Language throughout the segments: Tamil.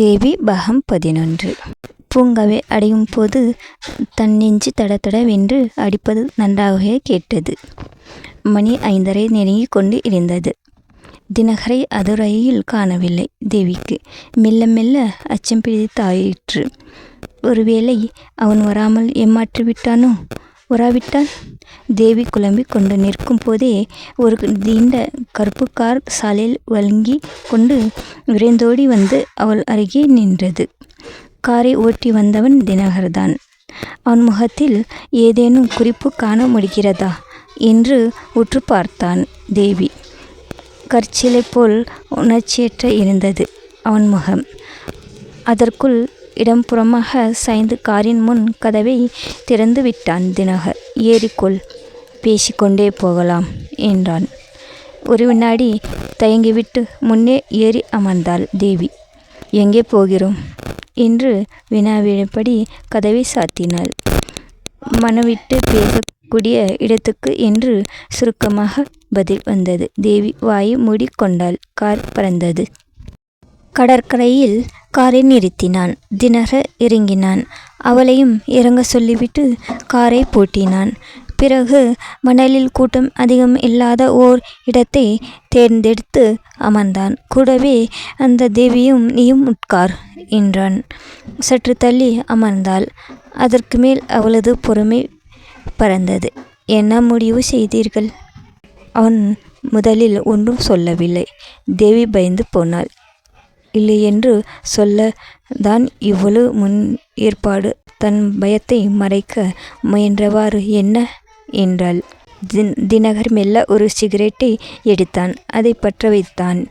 தேவி பகம் பதினொன்று. பூங்காவை அடையும் போது தன் நெஞ்சு தடதடவென்று அடிப்பது நன்றாகவே கேட்டது. மணி ஐந்தரை நெருங்கி கொண்டு இருந்தது தினகரை அதுரையில் காணவில்லை தேவிக்கு. மெல்ல மெல்ல அச்சம் பிடித்தாயிற்று. ஒருவேளை அவன் வராமல் ஏமாற்றி விட்டானோ வராவிட்டால் தேவி குழம்பி கொண்டு நிற்கும் போதே ஒரு நீண்ட கருப்பு கார் சாலையில் வழங்கி கொண்டு விரைந்தோடி வந்து அவள் அருகே நின்றது. காரை ஓட்டி வந்தவன் தினகர்தான். அவன் முகத்தில் ஏதேனும் குறிப்பு காண முடிகிறதா என்று உற்று பார்த்தான் தேவி. கற்சிலை போல் உணர்ச்சியற்ற இருந்தது அவன் முகம். அதற்குள் இடம்புறமாக சாய்ந்து காரின் முன் கதவை திறந்து விட்டான் தினகர். ஏறிக்கொள். பேசிக்கொண்டே போகலாம் என்றான். ஒரு வினாடி தயங்கிவிட்டு முன்னே ஏறி அமர்ந்தாள் தேவி. எங்கே போகிறோம்? என்று வினாவிடப்படி கதவை சாத்தினாள். மனவிட்டு பேசக்கூடிய இடத்துக்கு என்று சுருக்கமாக பதில் வந்தது. தேவி வாயை மூடிக்கொண்டாள். கார் பறந்தது. கடற்கரையில் காரை நிறுத்தினான். தினகர் இறங்கினான். அவளையும் இறங்க சொல்லிவிட்டு காரை பூட்டினான். பிறகு மணலில் கூட்டம் அதிகம் இல்லாத ஓர் இடத்தை தேர்ந்தெடுத்து அமர்ந்தான். கூடவே அந்த தேவியும் நீயும் உட்கார் என்றான். சற்று தள்ளி அமர்ந்தாள். அதற்கு மேல் அவளது பொறுமை பறந்தது. என்ன முடிவு செய்தீர்கள்? அவன் முதலில் ஒன்றும் சொல்லவில்லை. தேவி பயந்து போனாள். இல்லையென்று சொல்ல தான் இவ்வளவு முன் ஏற்பாடு. தன் பயத்தை மறைக்க முயன்றவாறு என்ன என்றாள். தின் தினகர் மெல்ல ஒரு சிகரெட்டை எடுத்தான். அதை பற்ற வைத்தான்.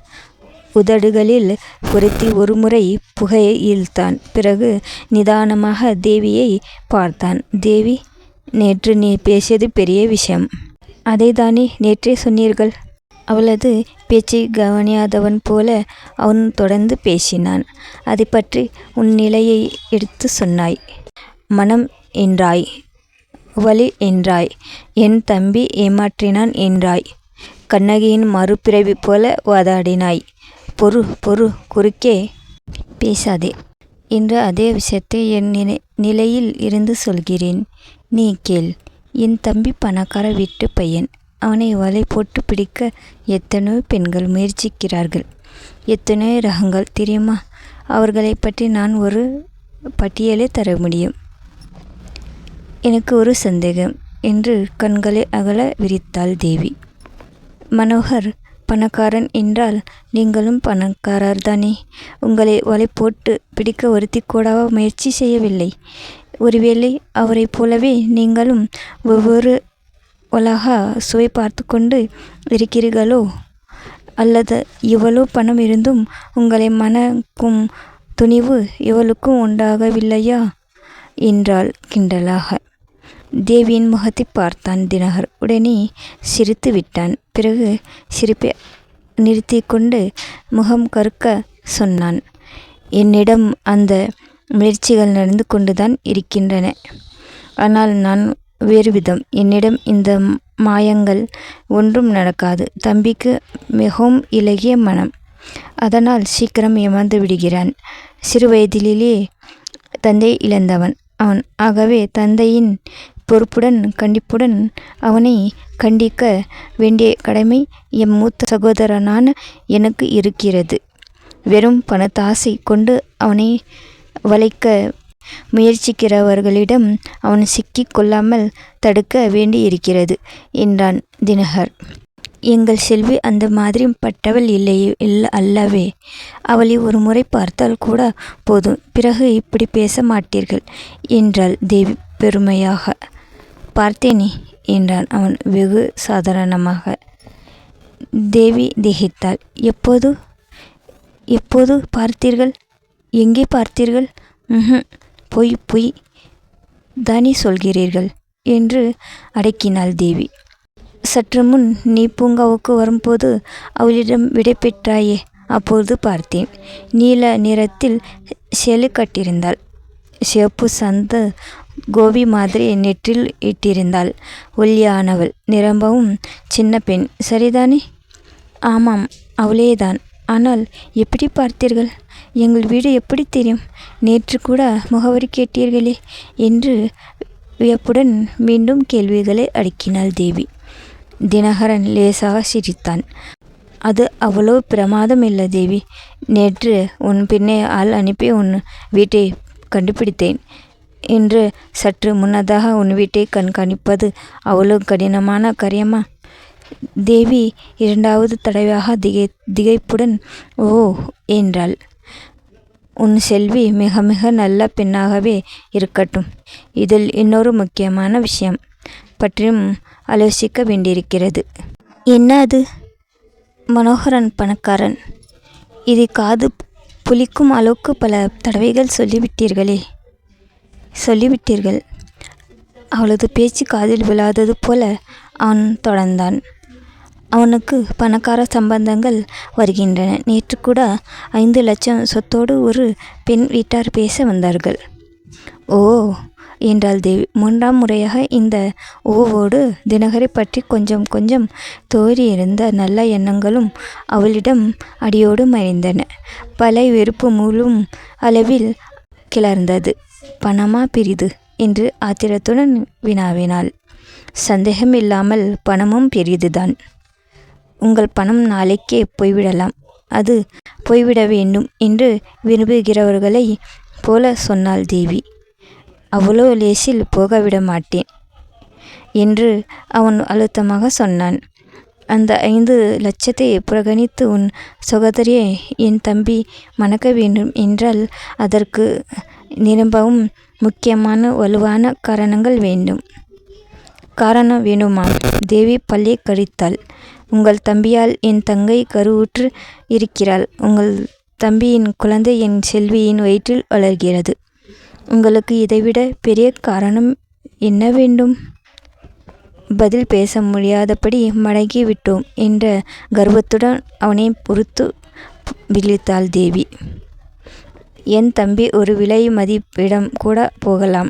உதடுகளில் பொருத்தி ஒருமுறை புகையை இழுத்தான். பிறகு நிதானமாக தேவியை பார்த்தான். தேவி நேற்று நீ பேசியது பெரிய விஷயம். அதை தானே நேற்றே சொன்னீர்கள்? அவளது பேச்சை கவனியாதவன் போல அவன் தொடர்ந்து பேசினான். அதை பற்றி உன் நிலையை எடுத்து சொன்னாய். மனம் என்றாய். வலி என்றாய். என் தம்பி ஏமாற்றினான் என்றாய். கண்ணகியின் மறுபிறவி போல வாதாடினாய். பொறு பொறு குறுக்கே பேசாதே. என்று அதே விஷயத்தை என் நிலை நிலையில் இருந்து சொல்கிறேன். நீ கேள். என் தம்பி பணக்கார வீட்டு பையன். அவனை வலை போட்டு பிடிக்க எத்தனையோ பெண்கள் முயற்சிக்கிறார்கள். எத்தனையோ ரகங்கள் தெரியுமா? அவர்களை பற்றி நான் ஒரு பட்டியலே தர முடியும். எனக்கு ஒரு சந்தேகம் என்று கண்களை அகல விரித்தாள் தேவி. மனோகர் பணக்காரன் என்றால் நீங்களும் பணக்காரர் தானே. உங்களை வலை போட்டு பிடிக்க ஒருத்தி கூடவா முயற்சி செய்யவில்லை. ஒருவேளை அவரைப் போலவே நீங்களும் ஒவ்வொரு உலக சுவை பார்த்து கொண்டு இருக்கிறீர்களோ? அல்லது இவ்வளோ பணம் இருந்தும் உங்களை மனக்கும் துணிவு இவளுக்கும் உண்டாகவில்லையா? என்றாள் கிண்டலாக. தேவியின் முகத்தை பார்த்தான் தினகர். உடனே சிரித்து விட்டான். பிறகு சிரிப்பை நிறுத்தி கொண்டு முகம் கருக்க சொன்னான். என்னிடம் அந்த முயற்சிகள் நடந்து கொண்டுதான் இருக்கின்றன. ஆனால் நான் வேறு விதம். என்னிடம் இந்த மாயங்கள் ஒன்றும் நடக்காது. தம்பிக்கு மிகவும் இலகிய மனம். அதனால் சீக்கிரம் ஏமாந்து விடுகிறான். சிறு வயதிலேயே தந்தை இழந்தவன். அவன் ஆகவே தந்தையின் பொறுப்புடன் கண்டிப்புடன் அவனை கண்டிக்க வேண்டிய கடமை எம் மூத்த சகோதரனான எனக்கு இருக்கிறது. வெறும் பணத்தாசை கொண்டு அவனை வளைக்க முயற்சிக்கிறவர்களிடம் அவன் சிக்கி கொள்ளாமல் தடுக்க வேண்டியிருக்கிறது என்றான் தினகர். எங்கள் செல்வி அந்த மாதிரி பட்டவள் இல்லையே இல்லை அல்லவே. அவளை ஒரு முறை பார்த்தால் கூட போதும். பிறகு இப்படி பேச மாட்டீர்கள் என்றாள் தேவி பெருமையாக. பார்த்தேனே என்றான் அவன் வெகு சாதாரணமாக. தேவி திகைத்தாள். எப்போது? எப்போது பார்த்தீர்கள்? எங்கே பார்த்தீர்கள்? ம் பொய் பொய் தானே சொல்கிறீர்கள் என்று அடக்கினாள் தேவி. சற்று முன் நீ பூங்காவுக்கு வரும்போது அவளிடம் விடை பெற்றாயே? அப்போது பார்த்தேன். நீல நிறத்தில் செலு கட்டியிருந்தாள். சிவப்பு சந்து கோபி மாதிரி நெற்றில் இட்டிருந்தாள். ஒல்லியானவள். நிரம்பவும் சின்ன பெண். சரிதானே? ஆமாம் அவளேதான். ஆனால் எப்படி பார்த்தீர்கள்? எங்கள் வீடு எப்படி தெரியும்? நேற்று கூட முகவரி கேட்டீர்களே என்று வியப்புடன் மீண்டும் கேள்விகளை அடுக்கினாள் தேவி. தினகரன் லேசாக சிரித்தான். அது அவ்வளோ பிரமாதம் இல்லை தேவி. நேற்று உன் பின்னே ஆள் அனுப்பி உன் வீட்டை கண்டுபிடித்தேன். என்று சற்று முன்னதாக உன் வீட்டை கண்காணிப்பது அவ்வளோ கடினமான காரியமா? தேவி இரண்டாவது தடவையாக திகை திகைப்புடன் ஓ என்றாள். உன் செல்வி மிக மிக நல்ல பெண்ணாகவே இருக்கட்டும். இதில் இன்னொரு முக்கியமான விஷயம் பற்றியும் ஆலோசிக்க வேண்டியிருக்கிறது. என்ன அது? மனோகரன் பணக்காரன். இதை காது புளிக்கும் அளவுக்கு பல தடவைகள் சொல்லிவிட்டீர்களே. சொல்லிவிட்டீர்கள். அவளது பேச்சு காதில் விழாதது போல அவன் தொடர்ந்தான். அவனுக்கு பணக்கார சம்பந்தங்கள் வருகின்றன. நேற்று கூட ஐந்து லட்சம் சொத்தோடு ஒரு பெண் வீட்டார் பேச வந்தார்கள். ஓ என்றாள் தேவி மூன்றாம் முறையாக இந்த ஓவோடு தினகரை பற்றி கொஞ்சம் கொஞ்சம் தோறியிருந்த நல்ல எண்ணங்களும் அவளிடம் அடியோடு மறைந்தன. பல வெறுப்பு முழும் அளவில் கிளர்ந்தது. பணமா பெரிது என்று ஆத்திரத்துடன் வினாவினாள். சந்தேகமில்லாமல் பணமும் பெரியதுதான் உங்கள் பணம் நாளைக்கே போய்விடலாம். அது போய்விட வேண்டும் என்று விரும்புகிறவர்களை போல சொன்னாள் தேவி. அவ்வளோ லேசில் போகவிட மாட்டேன் என்று அவன் அழுத்தமாக சொன்னான். அந்த ஐந்து லட்சத்தை புறக்கணித்து உன் சகோதரியை என் தம்பி மணக்க வேண்டும் என்றால் அதற்கு நிரம்பவும் முக்கியமான வலுவான காரணங்கள் வேண்டும். காரணம் வேணுமா தேவி பல்லை கடித்தாள். உங்கள் தம்பியால் என் தங்கை கருவுற்று இருக்கிறாள். உங்கள் தம்பியின் குழந்தை என் செல்வியின் வயிற்றில் வளர்கிறது. உங்களுக்கு இதைவிட பெரிய காரணம் என்ன வேண்டும்? பதில் பேச முடியாதபடி மடங்கி விட்டோம் என்ற கர்வத்துடன் அவனை பொறுத்து விழித்தாள் தேவி. என் தம்பி ஒரு விலை மதிப்பிடம் கூட போகலாம்.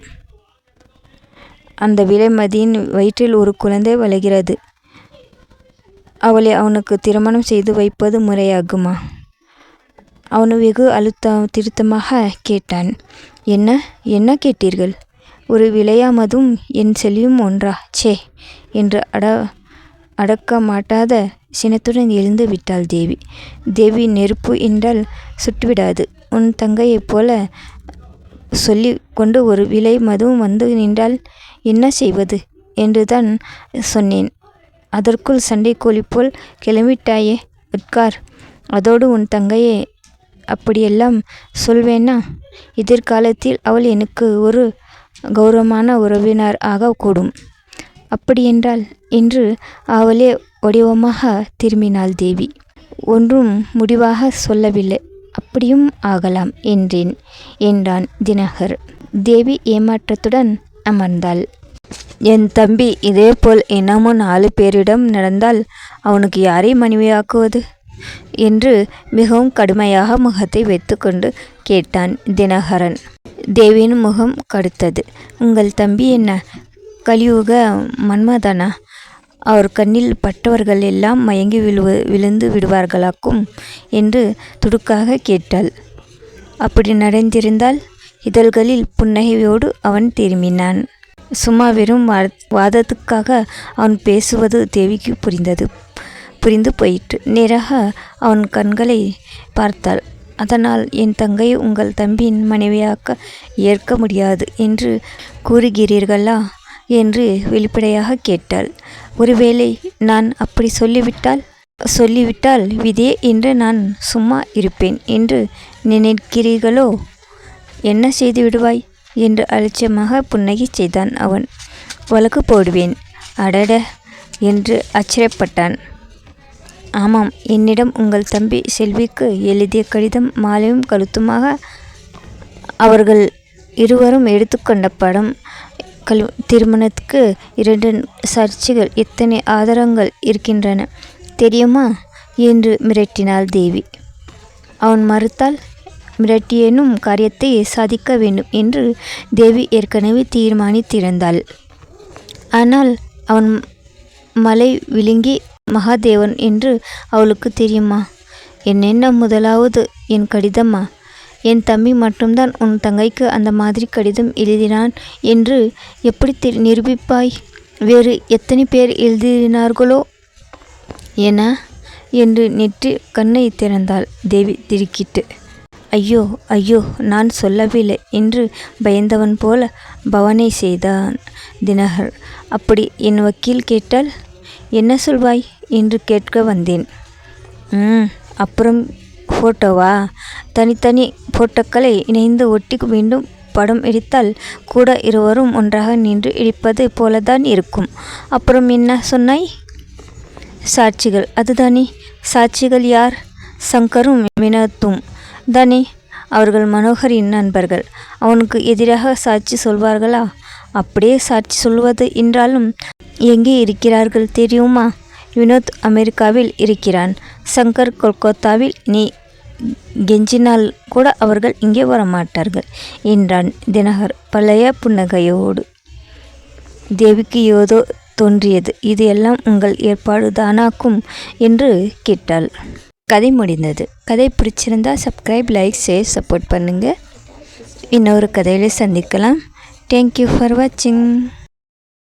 அந்த விலைமதியின் வயிற்றில் ஒரு குழந்தை வளர்கிறது. அவளை அவனுக்கு திருமணம் செய்து வைப்பது முறையாகுமா? அவனு வெகு அழுத்த திருத்தமாக கேட்டான். என்ன? என்ன கேட்டீர்கள்? ஒரு விளையாமதும் என் செல்வியும் ஒன்றா? ச்சே! என்று அட அடக்க மாட்டாத சினத்துடன் எழுந்து விட்டாள் தேவி. தேவி நெருப்பு என்றால் சுட்டுவிடாது. உன் தங்கையைப் போல சொல்லி கொண்டு ஒரு விலை மதுவும் வந்து நின்றால் என்ன செய்வது? என்றுதான் சொன்னேன். அதற்குள் சண்டை கோழி போல் கிளம்பிட்டாயே உட்கார். அதோடு உன் தங்கையை அப்படியெல்லாம் சொல்வேனா? எதிர்காலத்தில் அவள் எனக்கு ஒரு கௌரவமான உறவினர் ஆகக்கூடும் அப்படியென்றால் என்று அவளே வடிவமாக திரும்பினாள் தேவி. ஒன்றும் முடிவாக சொல்லவில்லை. அப்படியும் ஆகலாம் என்றேன் என்றான் தினகர். தேவி ஏமாற்றத்துடன் அமர்ந்தாள். என் தம்பி இதேபோல் இன்னமும் நாலு பேரிடம் நடந்தால் அவனுக்கு யாரை மனைவியாக்குவது? என்று மிகவும் கடுமையாக முகத்தை வைத்துக்கொண்டு கேட்டான் தினகரன். தேவியின் முகம் கடுத்தது. உங்கள் தம்பி என்ன கலியுக மன்மதனா. அவர் கண்ணில் பட்டவர்கள் எல்லாம் மயங்கி விழுவ விழுந்து விடுவார்களாக்கும் என்று துடுக்காக கேட்டாள். அப்படி நடந்திருந்தால் இதழ்களில் புன்னகையோடு அவன் திரும்பினான். சும்மா வெறும் வாதத்துக்காக அவன் பேசுவது தேவிக்கு புரிந்தது புரிந்து போயிற்று. நேராக அவன் கண்களை பார்த்தாள். அதனால் என் தங்கை உங்கள் தம்பியின் மனைவியாக்க ஏற்க முடியாது என்று கூறுகிறீர்களா? என்று வெளிப்படையாக கேட்டாள். ஒருவேளை நான் அப்படி சொல்லிவிட்டால் சொல்லிவிட்டால் விதே என்று நான் சும்மா இருப்பேன் என்று நினைக்கிறீர்களோ? என்ன செய்து விடுவாய்? என்று அலட்சியமாக புன்னகை செய்தான் அவன். வழக்கு போடுவேன். அடட! என்று ஆச்சரியப்பட்டான். ஆமாம் என்னிடம் உங்கள் தம்பி செல்விக்கு எழுதிய கடிதம் மாலையும் கழுத்துமாக அவர்கள் இருவரும் எடுத்துக்கொண்ட படம். கல் திருமணத்துக்கு இரண்டு சர்ச்சைகள் எத்தனை ஆதாரங்கள் இருக்கின்றன? தெரியுமா? என்று மிரட்டினாள் தேவி. அவன் மறுத்தால் மிரட்டியேனும் காரியத்தை சாதிக்க வேண்டும் என்று தேவி ஏற்கனவே தீர்மானித்திருந்தாள். ஆனால் அவன் மலை விழுங்கி மகாதேவன் என்று அவளுக்கு தெரியுமா? என்னென்ன முதலாவது என் கடிதமா என் தம்பி மட்டும்தான் உன் தங்கைக்கு அந்த மாதிரி கடிதம் எழுதினான் என்று எப்படி நிரூபிப்பாய்? வேறு எத்தனை பேர் எழுதினார்களோ? என என்று நெற்றி கண்ணை திறந்தாள் தேவி திடுக்கிட்டு ஐயோ ஐயோ நான் சொல்லவில்லை என்று பயந்தவன் போல பவனை செய்தான் தினகர். அப்படி என் வக்கீல் கேட்டால் என்ன சொல்வாய்? என்று கேட்க வந்தேன். ம் அப்புறம் ஃபோட்டோவா தனித்தனி ஃபோட்டோக்களை இணைந்து ஒட்டி மீண்டும் படம் எடுத்தால் கூட இருவரும் ஒன்றாக நின்று இடிப்பது போலதான் இருக்கும். அப்புறம் என்ன சொன்னாய்? சாட்சிகள். அதுதானே. சாட்சிகள் யார்? சங்கரும் வினோத்தும். தானே. அவர்கள் மனோகரின் நண்பர்கள். அவனுக்கு எதிராக சாட்சி சொல்வார்களா? அப்படியே சாட்சி சொல்வது என்றாலும் எங்கே இருக்கிறார்கள் தெரியுமா? வினோத் அமெரிக்காவில் இருக்கிறான். சங்கர் கொல்கத்தாவில் நீ கெஞ்சினால் கூட அவர்கள் இங்கே வரமாட்டார்கள் என்றான் தினகர் பழைய புன்னகையோடு. தேவிக்கு ஏதோ தோன்றியது இது எல்லாம் உங்கள் ஏற்பாடு தானாக்கும் என்று கேட்டாள். கதை முடிந்தது. கதை பிடிச்சிருந்தா சப்ஸ்கிரைப் லைக் ஷேர் சப்போர்ட் பண்ணுங்கள் இன்னொரு கதையில் சந்திக்கலாம். தேங்க்யூ ஃபார் வாட்சிங்